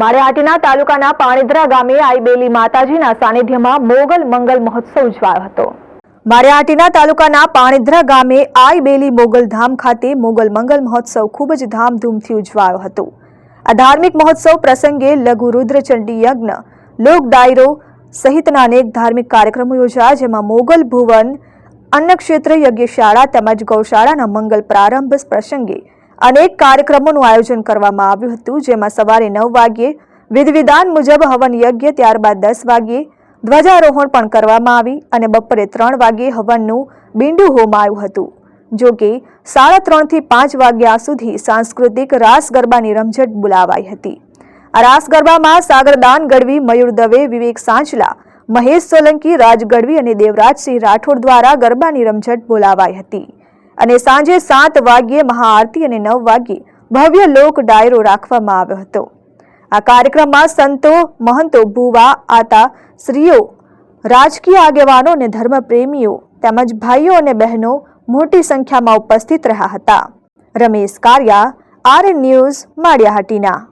માળિયાહાટીના તાલુકાના પાણીધરા ગામે આઈબેલી માતાજીના સાનિધ્યમાં મોગલ મંગલ મહોત્સવ ઉજવાયો હતો. માળિયાહાટીના તાલુકાના પાણીધરા ગામે આઈબેલી મોગલધામ ખાતે મોગલ મંગલ મહોત્સવ ખૂબ જ ધામધૂમથી ઉજવાયો હતો. આ ધાર્મિક મહોત્સવ પ્રસંગે લઘુ રુદ્રચંડી યજ્ઞ, લોક ડાયરો સહિતના અનેક ધાર્મિક કાર્યક્રમો યોજાયા, જેમાં મોગલ ભુવન, અન્નક્ષેત્ર યજ્ઞશાળા તેમજ ગૌશાળાના મંગલ પ્રારંભ પ્રસંગે અનેક કાર્યક્રમોનું આયોજન કરવામાં આવ્યું હતું, જેમાં સવારે નવ વાગ્યે વિધિવિધાન મુજબ હવન યજ્ઞ, ત્યારબાદ દસ વાગ્યે ધ્વજારોહણ પણ કરવામાં આવી અને બપોરે ત્રણ વાગ્યે હવનનું બિંડુ હોમાયું હતું. જો કે, સાડા ત્રણથી પાંચ વાગ્યા સુધી સાંસ્કૃતિક રાસ ગરબાની રમઝટ બોલાવાઈ હતી. આ રાસ ગરબામાં સાગરદાન ગઢવી, મયુર દવે, વિવેક સાંચલા, મહેશ સોલંકી, રાજ ગઢવી અને દેવરાજસિંહ રાઠોડ દ્વારા ગરબાની રમઝટ બોલાવાઈ હતી. અને સાંજે સાત વાગ્યે મહાઆરતી અને નવ વાગ્યે ભવ્ય લોક ડાયરો રાખવામાં આવ્યો હતો. આ કાર્યક્રમમાં સંતો, મહંતો, ભુવા, આતા, સ્ત્રીઓ, રાજકીય આગેવાનો અને ધર્મપ્રેમીઓ તેમજ ભાઈઓ અને બહેનો મોટી સંખ્યામાં ઉપસ્થિત રહ્યા હતા. Ramesh Kariya R news, Maliyahatina.